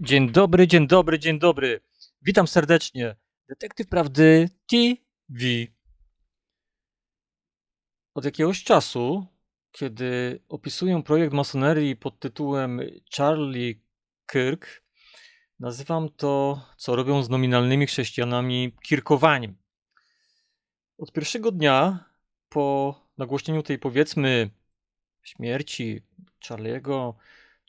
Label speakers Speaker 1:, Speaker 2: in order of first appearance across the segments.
Speaker 1: Dzień dobry, dzień dobry, dzień dobry. Witam serdecznie. Detektyw Prawdy TV. Od jakiegoś czasu, kiedy opisuję projekt masonerii pod tytułem Charlie Kirk, nazywam to, co robią z nominalnymi chrześcijanami, kirkowaniem. Od pierwszego dnia po nagłośnieniu tej, powiedzmy, śmierci Charliego,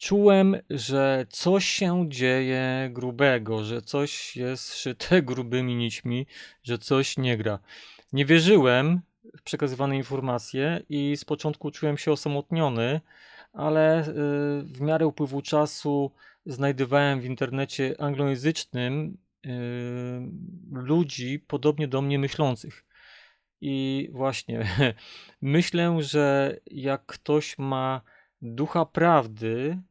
Speaker 1: czułem, że coś się dzieje grubego, że coś jest szyte grubymi nićmi, że coś nie gra. Nie wierzyłem w przekazywane informacje i z początku czułem się osamotniony, ale y, w miarę upływu czasu znajdowałem w internecie anglojęzycznym y, ludzi podobnie do mnie myślących. I właśnie myślę, że jak ktoś ma ducha prawdy,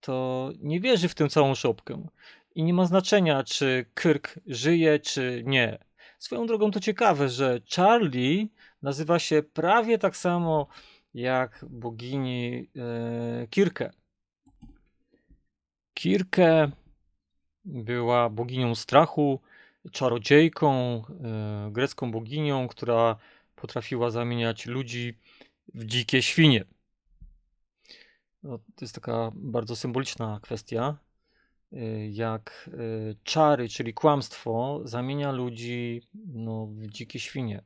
Speaker 1: to nie wierzy w tę całą szopkę. I nie ma znaczenia, czy Kirk żyje, czy nie. Swoją drogą to ciekawe, że Charlie nazywa się prawie tak samo jak bogini e. Kirke była boginią strachu, czarodziejką, e, grecką boginią, która potrafiła zamieniać ludzi w dzikie świnie. No, to jest taka bardzo symboliczna kwestia, y, jak y, czary, czyli kłamstwo, zamienia ludzi no, w dzikie świnie.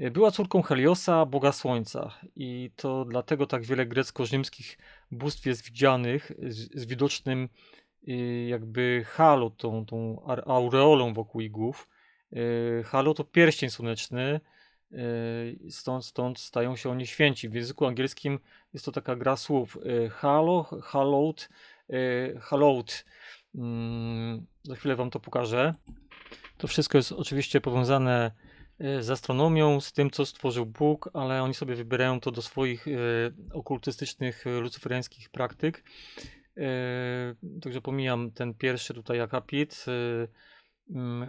Speaker 1: Y, była córką Heliosa, boga słońca, i to dlatego tak wiele grecko-rzymskich bóstw jest widzianych z, z widocznym jakby halo, tą, tą aureolą wokół ich głów. Halo to pierścień słoneczny, Stąd, stąd stają się oni święci. W języku angielskim jest to taka gra słów. Halo, hallowed, hallowed. Mm, za chwilę wam to pokażę. To wszystko jest oczywiście powiązane z astronomią, z tym, co stworzył Bóg, ale oni sobie wybierają to do swoich okultystycznych, lucyferiańskich praktyk. Także pomijam ten pierwszy tutaj akapit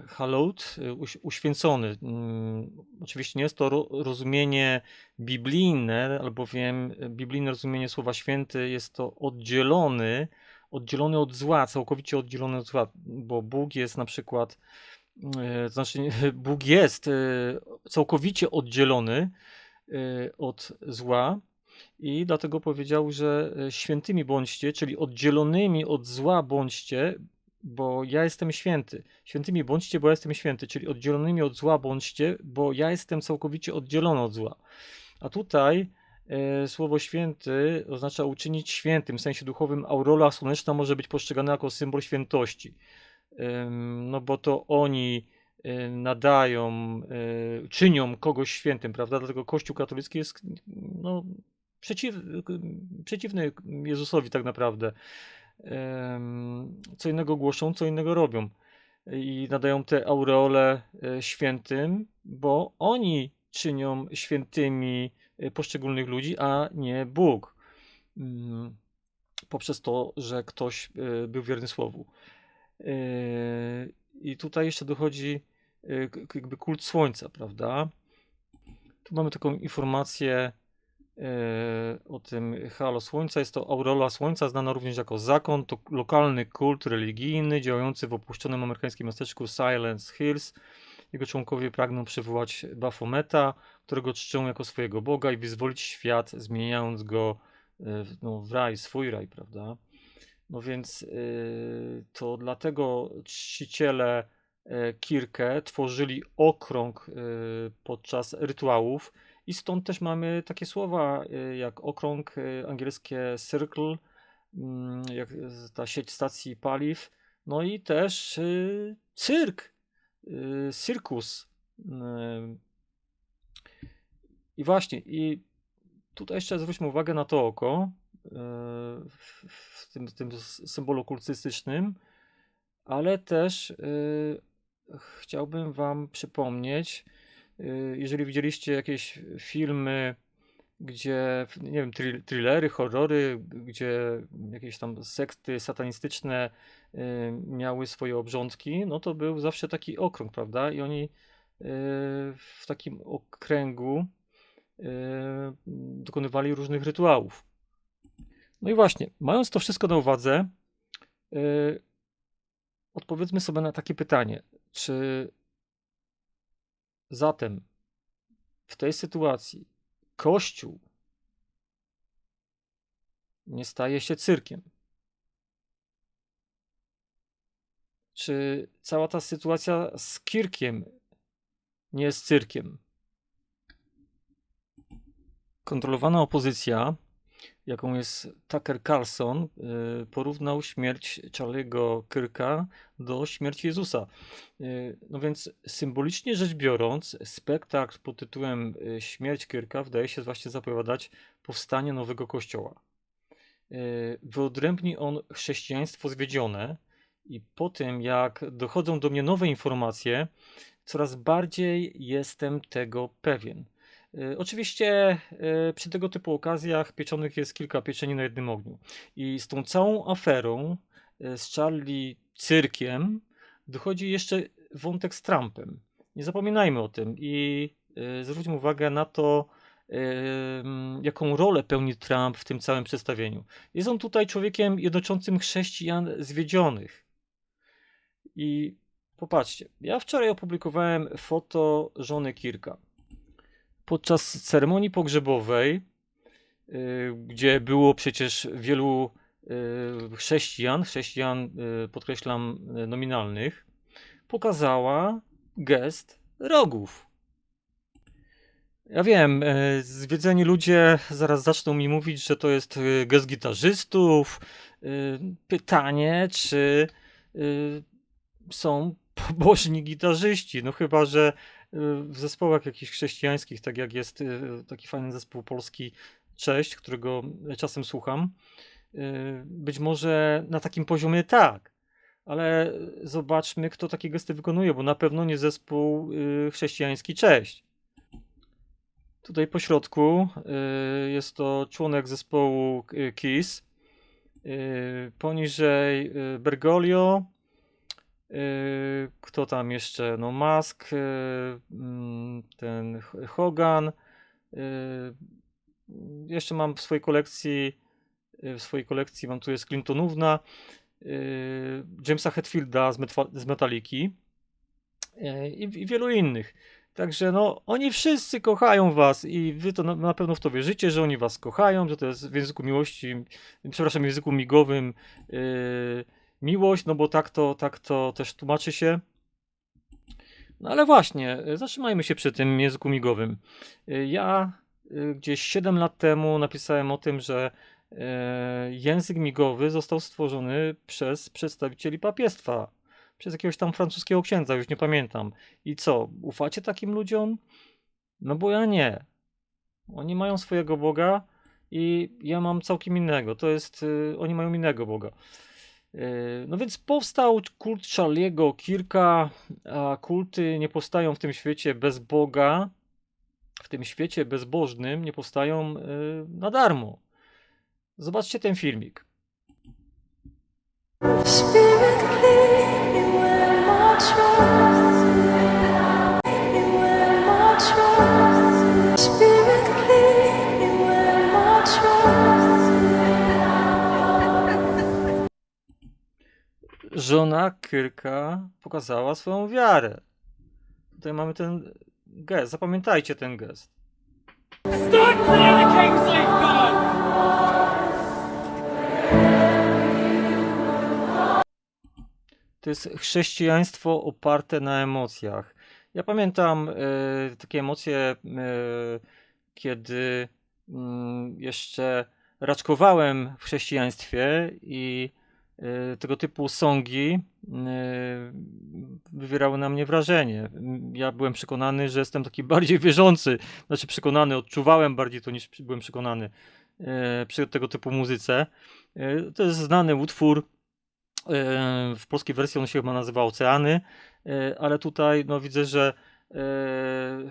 Speaker 1: hallowed, y, uświęcony. Mm, oczywiście nie jest to rozumienie biblijne, albowiem biblijne rozumienie słowa święty jest to oddzielony, oddzielony od zła, całkowicie oddzielony od zła, bo Bóg jest na przykład, y, znaczy Bóg jest y, całkowicie oddzielony od zła i dlatego powiedział, że świętymi bądźcie, czyli oddzielonymi od zła bądźcie, bo ja jestem święty. Świętymi bądźcie, bo ja jestem święty, czyli oddzielonymi od zła bądźcie, bo ja jestem całkowicie oddzielony od zła. A tutaj e, słowo święty oznacza uczynić świętym, w sensie duchowym aurola słoneczna może być postrzegana jako symbol świętości. E, no bo to oni e, nadają, e, czynią kogoś świętym, prawda? Dlatego Kościół katolicki jest no, przeciw, przeciwny Jezusowi tak naprawdę co innego głoszą, co innego robią. I nadają te aureole e, świętym, bo oni czynią świętymi e, poszczególnych ludzi, a nie Bóg. Mm, poprzez to, że ktoś e, był wierny słowu. I tutaj jeszcze dochodzi jakby kult słońca, prawda? Tu mamy taką informację o tym halo słońca. Jest to aureola słońca, znana również jako zakon. To lokalny kult religijny działający w opuszczonym amerykańskim miasteczku Silence Hills. Jego członkowie pragną przywołać Baphometa, którego czczą jako swojego boga i wyzwolić świat, zmieniając go e, no, w raj, swój raj, prawda? No więc yy, to dlatego czciciele Kirkę tworzyli okrąg podczas rytuałów, i stąd też mamy takie słowa y, jak okrąg, y, angielskie circle, mm, jak ta sieć stacji paliw, no i też y, cyrk, cirkus. I właśnie, i tutaj jeszcze zwróćmy uwagę na to oko w tym, tym symbolu kultystycznym, ale też chciałbym Wam przypomnieć, jeżeli widzieliście jakieś filmy, gdzie, nie wiem, thrillery, horrory, gdzie jakieś tam sekty satanistyczne y, miały swoje obrządki, no to był zawsze taki okrąg, prawda? I oni y, w takim okręgu dokonywali różnych rytuałów. No i właśnie, mając to wszystko na uwadze, odpowiedzmy sobie na takie pytanie. Czy zatem w tej sytuacji Kościół nie staje się cyrkiem? Czy cała ta sytuacja z Kirkiem nie jest cyrkiem? Kontrolowana opozycja, jaką jest Tucker Carlson, y, porównał śmierć Charlie'ego Kirka do śmierci Jezusa. Y, No więc symbolicznie rzecz biorąc, spektakl pod tytułem y, Śmierć Kirka wydaje się właśnie zapowiadać powstanie nowego kościoła. Wyodrębni on chrześcijaństwo zwiedzione i po tym, jak dochodzą do mnie nowe informacje, coraz bardziej jestem tego pewien. Y, Oczywiście y, przy tego typu okazjach pieczonych jest kilka pieczeni na jednym ogniu. I z tą całą aferą y, z Charlie Cyrkiem dochodzi jeszcze wątek z Trumpem. Nie zapominajmy o tym i zwróćmy uwagę na to, jaką rolę pełni Trump w tym całym przedstawieniu. Jest on tutaj człowiekiem jednoczącym chrześcijan zwiedzionych. I popatrzcie, ja wczoraj opublikowałem foto żony Kirka. Podczas ceremonii pogrzebowej, y, gdzie było przecież wielu y, chrześcijan, chrześcijan, y, podkreślam, nominalnych, pokazała gest rogów. Ja wiem, zwiedzeni ludzie zaraz zaczną mi mówić, że to jest gest gitarzystów. Pytanie, czy są pobożni gitarzyści? No chyba, że w zespołach jakichś chrześcijańskich, tak jak jest e, taki fajny zespół polski Cześć, którego czasem słucham, e, być może na takim poziomie tak. Ale zobaczmy, kto takie gesty wykonuje, bo na pewno nie zespół e, chrześcijański Cześć. Tutaj po środku y, jest to członek zespołu y, Kiss. Y, poniżej y, Bergoglio. Kto tam jeszcze? No Musk, y, mm, ten Hogan. Y, jeszcze mam w swojej kolekcji, y, w swojej kolekcji mam tu jest Clintonówna, Jamesa Hetfielda z, z Metaliki i, i wielu innych. Także no, oni wszyscy kochają was i wy to na, na pewno w to wierzycie, że oni was kochają, że to jest w języku miłości, przepraszam, w języku migowym yy, miłość, no bo tak to, tak to też tłumaczy się. No ale właśnie, y, zatrzymajmy się przy tym języku migowym. Y, Ja y, gdzieś 7 lat temu napisałem o tym, że język migowy został stworzony przez przedstawicieli papiestwa przez jakiegoś tam francuskiego księdza, już nie pamiętam. I co, ufacie takim ludziom? No bo ja nie. Oni mają swojego Boga i ja mam całkiem innego. To jest, oni mają innego Boga. Y, no więc powstał kult Charlie'ego Kirka, a kulty nie powstają w tym świecie bez Boga. W tym świecie bezbożnym nie powstają y, na darmo. Zobaczcie ten filmik.
Speaker 2: Spirit,
Speaker 1: żona Kyrka pokazała swoją wiarę. Tutaj mamy ten gest. Zapamiętajcie ten gest.
Speaker 3: Start!
Speaker 1: To jest chrześcijaństwo oparte na emocjach. Ja pamiętam e, takie emocje, e, kiedy mm, jeszcze raczkowałem w chrześcijaństwie i tego typu songi e, wywierały na mnie wrażenie. Ja byłem przekonany, że jestem taki bardziej wierzący. Znaczy przekonany, odczuwałem bardziej to niż byłem przekonany e, przy tego typu muzyce. To jest znany utwór. W polskiej wersji on się chyba nazywa Oceany, ale tutaj no, widzę, że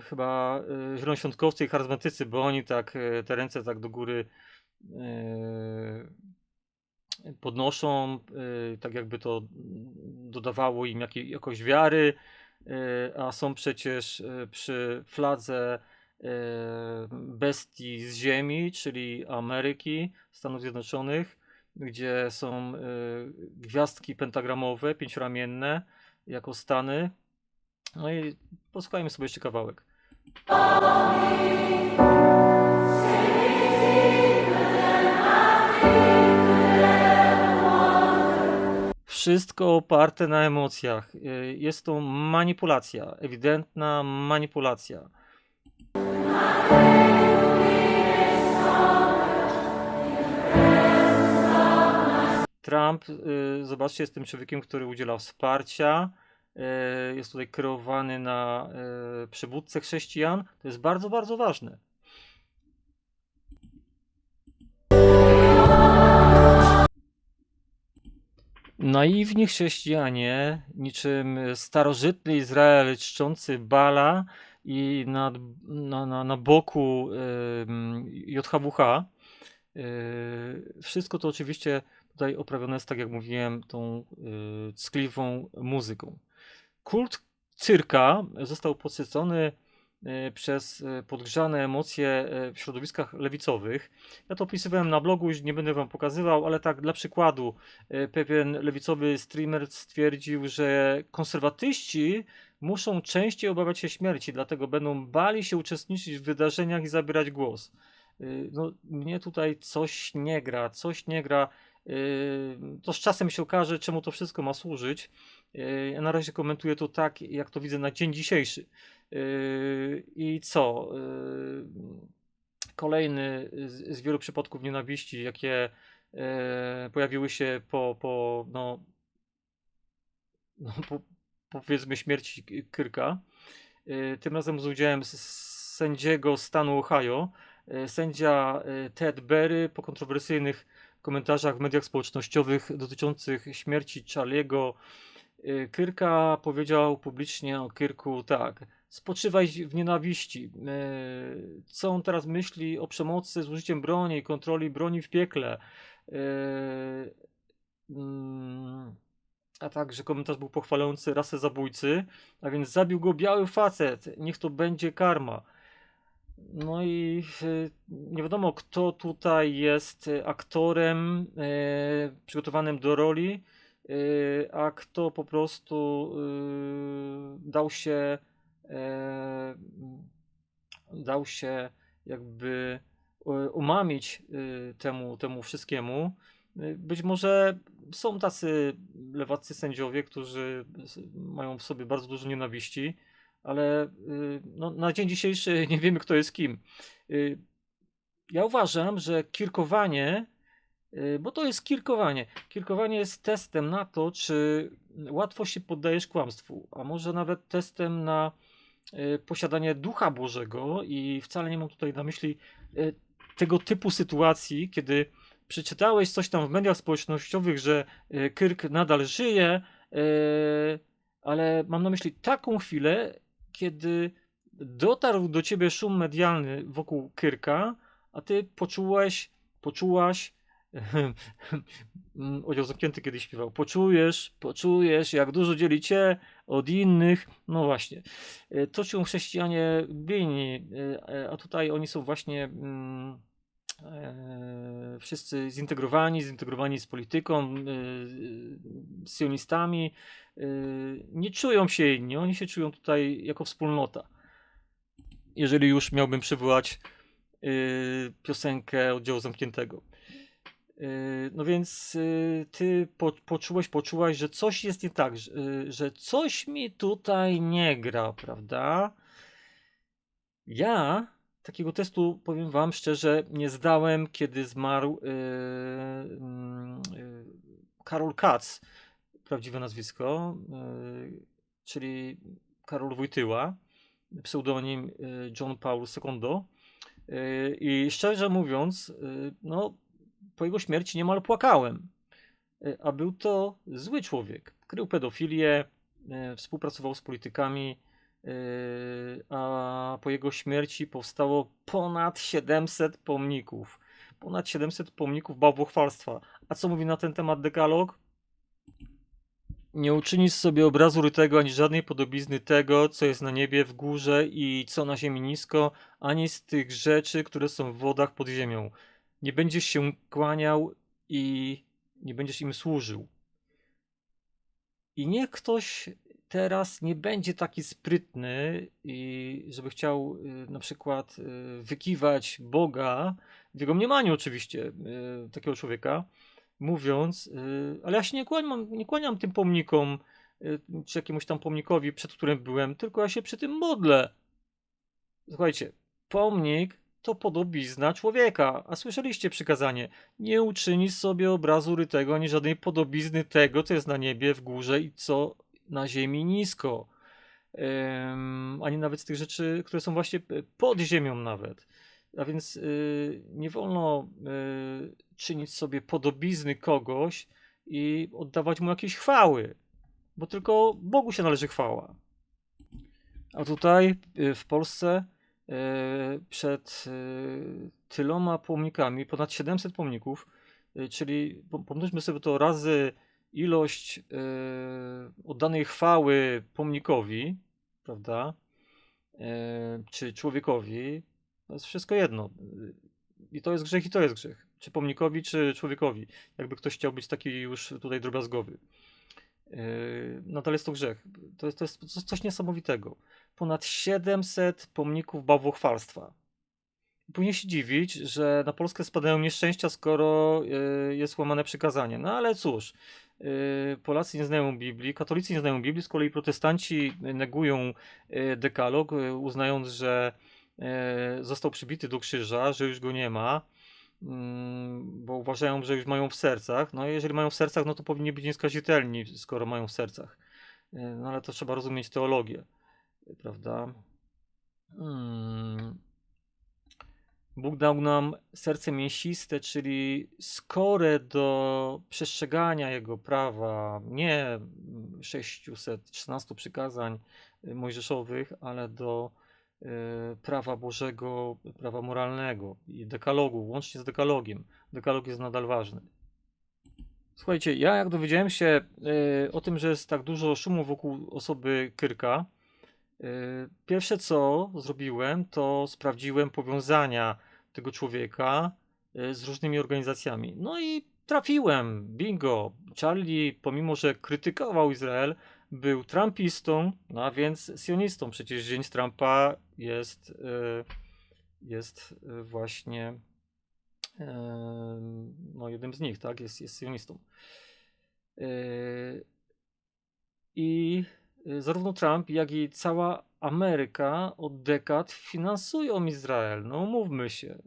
Speaker 1: chyba zielonoświątkowcy i charyzmatycy, bo oni tak te ręce tak do góry podnoszą, e, tak jakby to dodawało im jakiej, jakoś wiary, e, a są przecież e, przy fladze bestii z ziemi, czyli Ameryki, Stanów Zjednoczonych gdzie są y, gwiazdki pentagramowe, pięcioramienne, jako stany. No i posłuchajmy sobie jeszcze kawałek. Wszystko oparte na emocjach. Y, Jest to manipulacja, ewidentna manipulacja. Trump, y, zobaczcie, jest tym człowiekiem, który udziela wsparcia. y, Jest tutaj kreowany na przywódcę chrześcijan. To jest bardzo, bardzo ważne. Naiwni chrześcijanie, niczym starożytny Izrael czczący Bala i nad, na, na, na boku ym, JHWH, yy, wszystko to oczywiście tutaj oprawione jest, tak jak mówiłem, tą yy, ckliwą muzyką. Kult cyrka został podsycony przez yy, podgrzane emocje yy, w środowiskach lewicowych. Ja to opisywałem na blogu, już nie będę wam pokazywał, ale tak dla przykładu, pewien lewicowy streamer stwierdził, że konserwatyści muszą częściej obawiać się śmierci, dlatego będą bali się uczestniczyć w wydarzeniach i zabierać głos. No, mnie tutaj coś nie gra, coś nie gra. To z czasem się okaże, czemu to wszystko ma służyć. Ja na razie komentuję to tak, jak to widzę na dzień dzisiejszy. Yy, I co? Yy, Kolejny z, wielu przypadków nienawiści, jakie e, pojawiły się po, po, no, no, po powiedzmy śmierci K- Kyrka. E, Tym razem z udziałem sędziego stanu Ohio. Sędzia Ted Berry po kontrowersyjnych komentarzach w mediach społecznościowych dotyczących śmierci Charlie'ego Kyrka powiedział publicznie o Kyrku tak. Spoczywaj w nienawiści. E, Co on teraz myśli o przemocy z użyciem broni, kontroli broni w piekle? E, mm, A także komentarz był pochwalający rasę zabójcy, a więc zabił go biały facet, niech to będzie karma. No i y, nie wiadomo, kto tutaj jest aktorem przygotowanym do roli, a kto po prostu dał się e, dał się jakby e, umamić y, temu, temu wszystkiemu. Y, Być może są tacy lewaccy sędziowie, którzy mają w sobie bardzo dużo nienawiści, ale no, na dzień dzisiejszy nie wiemy, kto jest kim. Ja uważam, że kirkowanie, bo to jest kirkowanie. Kirkowanie jest testem na to, czy łatwo się poddajesz kłamstwu, a może nawet testem na posiadanie ducha Bożego i wcale nie mam tutaj na myśli y, tego typu sytuacji, kiedy przeczytałeś coś tam w mediach społecznościowych, że y, Kirk nadal żyje, y, ale mam na myśli taką chwilę, kiedy dotarł do ciebie szum medialny wokół Kirka, a ty poczułeś, poczułaś, Odział Zamknięty kiedyś śpiewał, poczujesz, poczujesz, jak dużo dzieli cię od innych, no właśnie. E, To są chrześcijanie winni, e, e, a tutaj oni są właśnie mm, wszyscy zintegrowani, zintegrowani z polityką, z sionistami. Nie czują się inni, oni się czują tutaj jako wspólnota. Jeżeli już miałbym przywołać piosenkę oddziału zamkniętego. E, No więc e, ty po, poczułeś, poczułaś, że coś jest nie tak, że, e, że coś mi tutaj nie gra, prawda? Ja takiego testu, powiem wam szczerze, nie zdałem, kiedy zmarł mm, e, Karol Katz, prawdziwe nazwisko, e, czyli Karol Wojtyła, pseudonim John Paul II. I szczerze mówiąc, no, po jego śmierci niemal płakałem. E, A był to zły człowiek. Krył pedofilię, e, współpracował z politykami, e, a po jego śmierci powstało ponad 700 pomników. Ponad 700 pomników bałwochwalstwa. A co mówi na ten temat dekalog? Nie uczynisz sobie obrazu rytego, ani żadnej podobizny tego, co jest na niebie w górze i co na ziemi nisko, ani z tych rzeczy, które są w wodach pod ziemią. Nie będziesz się kłaniał i nie będziesz im służył. I niech ktoś teraz nie będzie taki sprytny, i żeby chciał y, na przykład y, wykiwać Boga, w jego mniemaniu oczywiście, y, takiego człowieka, mówiąc, ale ja się nie kłaniam, nie kłaniam tym pomnikom, czy jakiemuś tam pomnikowi, przed którym byłem, tylko ja się przy tym modlę. Słuchajcie, pomnik to podobizna człowieka, a słyszeliście przykazanie, nie uczynisz sobie obrazu rytego, ani żadnej podobizny tego, co jest na niebie, w górze i co na ziemi nisko. Ani nawet z tych rzeczy, które są właśnie pod ziemią nawet. A więc y, nie wolno y, czynić sobie podobizny kogoś i oddawać mu jakieś chwały, bo tylko Bogu się należy chwała. A tutaj y, w Polsce przed y, tyloma pomnikami, ponad 700 pomników, y, czyli po- pomnożmy sobie to razy ilość oddanej chwały pomnikowi, prawda, czy człowiekowi, to jest wszystko jedno. I to jest grzech, i to jest grzech. Czy pomnikowi, czy człowiekowi. Jakby ktoś chciał być taki już tutaj drobiazgowy. Yy, nadal jest to grzech. To jest, to jest coś- niesamowitego. Ponad 700 pomników bałwochwalstwa. Powinien się dziwić, że na Polskę spadają nieszczęścia, skoro yy, jest łamane przykazanie. No ale cóż, yy, Polacy nie znają Biblii, katolicy nie znają Biblii, z kolei protestanci negują dekalog, uznając, że został przybity do krzyża, że już go nie ma bo uważają, że już mają w sercach. No jeżeli mają w sercach, no to powinni być nieskazitelni, skoro mają w sercach. Y, No ale to trzeba rozumieć teologię, prawda? Mm. Bóg dał nam serce mięsiste, czyli skore do przestrzegania Jego prawa, nie mm, 613 przykazań y, mojżeszowych, ale do prawa Bożego, prawa moralnego i dekalogu, łącznie z dekalogiem. Dekalog jest nadal ważny. Słuchajcie, ja jak dowiedziałem się y, o tym, że jest tak dużo szumu wokół osoby Kyrka, y, pierwsze co zrobiłem, to sprawdziłem powiązania tego człowieka z różnymi organizacjami. No i trafiłem, bingo. Charlie, pomimo że krytykował Izrael, był trumpistą, no a więc sionistą. Przecież dzień Trumpa jest, y, jest y, właśnie y, no jednym z nich, tak? Jest, jest sionistą. I zarówno Trump, jak i cała Ameryka od dekad finansują Izrael. No umówmy się.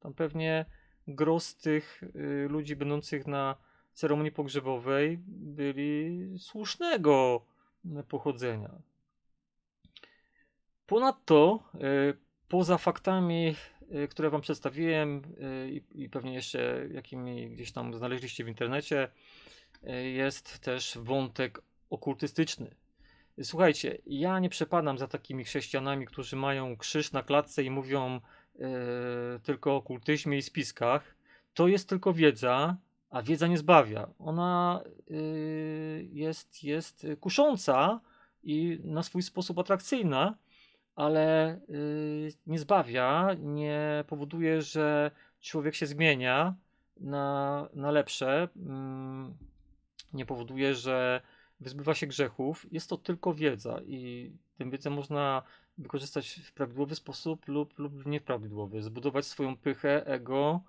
Speaker 1: Tam pewnie gros tych ludzi będących na ceremonii pogrzebowej byli słusznego pochodzenia. Ponadto, y, poza faktami, y, które Wam przedstawiłem y, i, pewnie jeszcze jakimi gdzieś tam znaleźliście w internecie, jest też wątek okultystyczny. Słuchajcie, ja nie przepadam za takimi chrześcijanami, którzy mają krzyż na klatce i mówią e, tylko o okultyzmie i spiskach. To jest tylko wiedza, a wiedza nie zbawia. Ona y, jest, jest kusząca i na swój sposób atrakcyjna, ale y, nie zbawia, nie powoduje, że człowiek się zmienia na, na lepsze. Mm, nie powoduje, że wyzbywa się grzechów. Jest to tylko wiedza i tę wiedzę można wykorzystać w prawidłowy sposób lub, lub w nieprawidłowy. Zbudować swoją pychę, ego,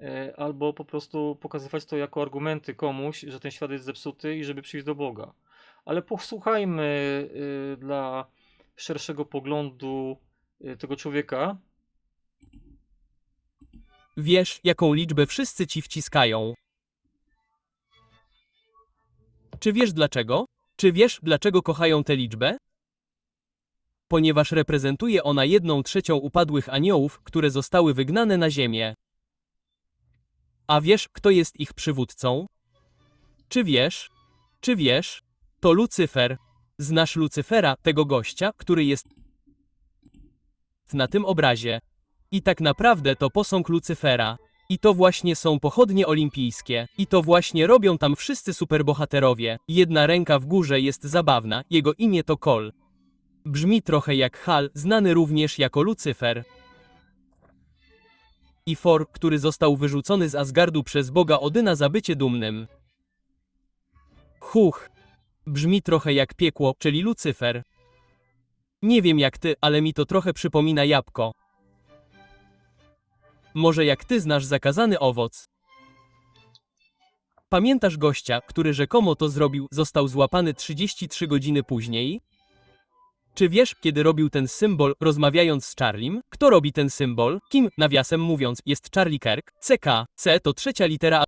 Speaker 1: e, albo po prostu pokazywać to jako argumenty komuś, że ten świat jest zepsuty i żeby przyjść do Boga. Ale posłuchajmy y, dla szerszego poglądu y, tego człowieka.
Speaker 4: Wiesz, jaką liczbę wszyscy ci wciskają. Czy wiesz dlaczego? Czy wiesz, dlaczego kochają tę liczbę? Ponieważ reprezentuje ona jedną trzecią upadłych aniołów, które zostały wygnane na ziemię. A wiesz, kto jest ich przywódcą? Czy wiesz? Czy wiesz? To Lucyfer. Znasz Lucyfera, tego gościa, który jest na tym obrazie. I tak naprawdę to posąg Lucyfera. I to właśnie są pochodnie olimpijskie. I to właśnie robią tam wszyscy superbohaterowie. Jedna ręka w górze jest zabawna, jego imię to Kol. Brzmi trochę jak Hal, znany również jako Lucyfer. I For, który został wyrzucony z Asgardu przez boga Odyna za bycie dumnym. Huch. Brzmi trochę jak piekło, czyli Lucyfer. Nie wiem jak ty, ale mi to trochę przypomina jabłko. Może jak ty znasz zakazany owoc? Pamiętasz gościa, który rzekomo to zrobił, został złapany 33 godziny później? Czy wiesz, kiedy robił ten symbol, rozmawiając z Charlim? Kto robi ten symbol? Kim, nawiasem mówiąc, jest Charlie Kirk? CK. C to trzecia litera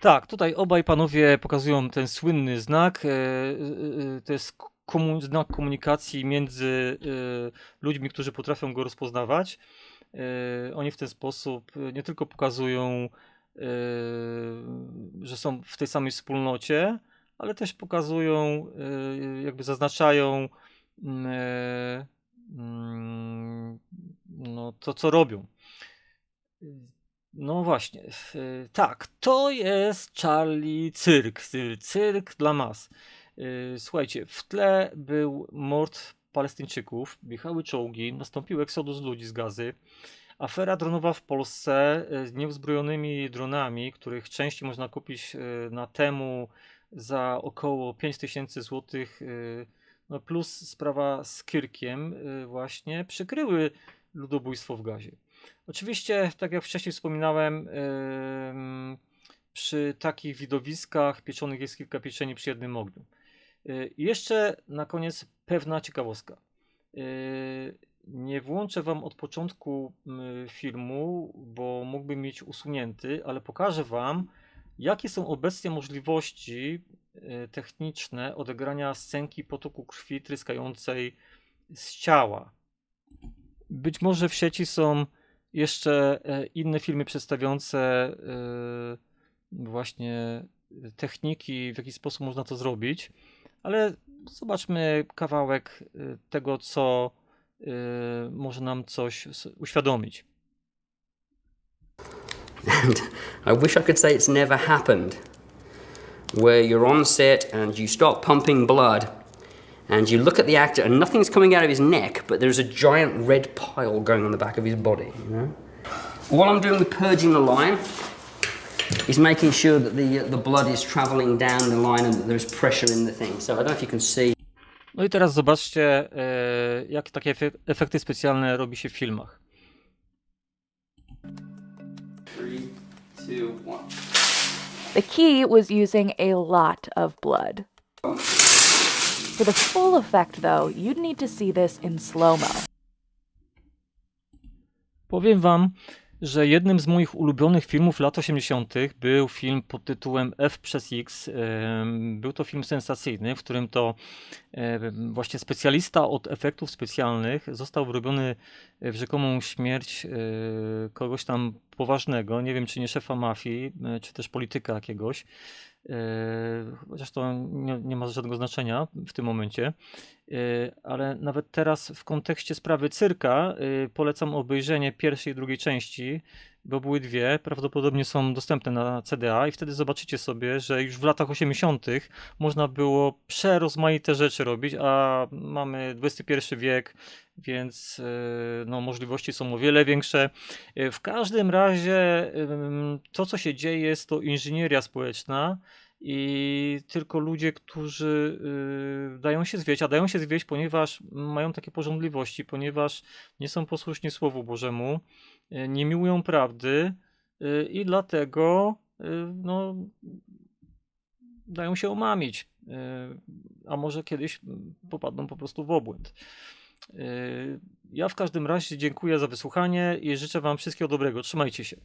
Speaker 1: Tak, tutaj obaj panowie pokazują ten słynny znak. e, e, e, To jest komu- znak komunikacji między ludźmi, którzy potrafią go rozpoznawać. Oni w ten sposób nie tylko pokazują, że są w tej samej wspólnocie, ale też pokazują, jakby zaznaczają mm, mm, no, to, co robią. No właśnie, y, tak, to jest Charlie Cyrk, cyrk dla mas. Y, Słuchajcie, w tle był mord Palestyńczyków, wjechały czołgi, nastąpił eksodus ludzi z gazy, afera dronowa w Polsce y, z nieuzbrojonymi dronami, których części można kupić na temu za około 5000 zł, no plus sprawa z Kyrkiem właśnie, przykryły ludobójstwo w gazie. Oczywiście, tak jak wcześniej wspominałem, przy takich widowiskach pieczonych jest kilka pieczeni przy jednym ogniu. Y, I jeszcze na koniec pewna ciekawostka. Y, Nie włączę Wam od początku filmu, bo mógłbym mieć usunięty, ale pokażę Wam, jakie są obecnie możliwości y, techniczne odegrania scenki potoku krwi tryskającej z ciała. Być może w sieci są jeszcze e, inne filmy przedstawiające e, właśnie techniki, w jaki sposób można to zrobić, ale zobaczmy kawałek e, tego, co e, może nam coś uświadomić.
Speaker 5: And I wish I could say it's never happened. Where you're on set and you start pumping blood and you look at the actor and nothing's coming out of his neck, but there's a giant red pile going on the back of his body, you know? All I'm doing with purging the line is making sure that the, uh, the blood is traveling down the line and that there's pressure in the thing. So I don't know if you can see.
Speaker 1: No i teraz zobaczcie, e, jak takie efe- efekty specjalne robi się w filmach.
Speaker 5: Three, two, one.
Speaker 6: The key was using a lot of blood. For the full effect, though, you'd need to see this in slow mo.
Speaker 1: Powiem wam, że jednym z moich ulubionych filmów lat 80. był film pod tytułem F przez X. Był to film sensacyjny, w którym to właśnie specjalista od efektów specjalnych został wyrobiony w rzekomą śmierć e, kogoś tam poważnego, nie wiem czy nie szefa mafii, e, czy też polityka jakiegoś. E, Chociaż to nie, nie ma żadnego znaczenia w tym momencie. E, ale nawet teraz w kontekście sprawy cyrka y, polecam obejrzenie pierwszej i drugiej części, bo były dwie, prawdopodobnie są dostępne na CDA i wtedy zobaczycie sobie, że już w latach 80. można było przerozmaite rzeczy robić, a mamy XXI wiek, więc y, no, możliwości są o wiele większe. Y, W każdym razie to, co się dzieje, jest to inżynieria społeczna i tylko ludzie, którzy y, dają się zwieść, a dają się zwieść, ponieważ mają takie porządliwości, ponieważ nie są posłuszni Słowu Bożemu, nie miłują prawdy y, i dlatego y, no, dają się omamić, a może kiedyś popadną po prostu w obłęd. Ja w każdym razie dziękuję za wysłuchanie i życzę Wam wszystkiego dobrego. Trzymajcie się.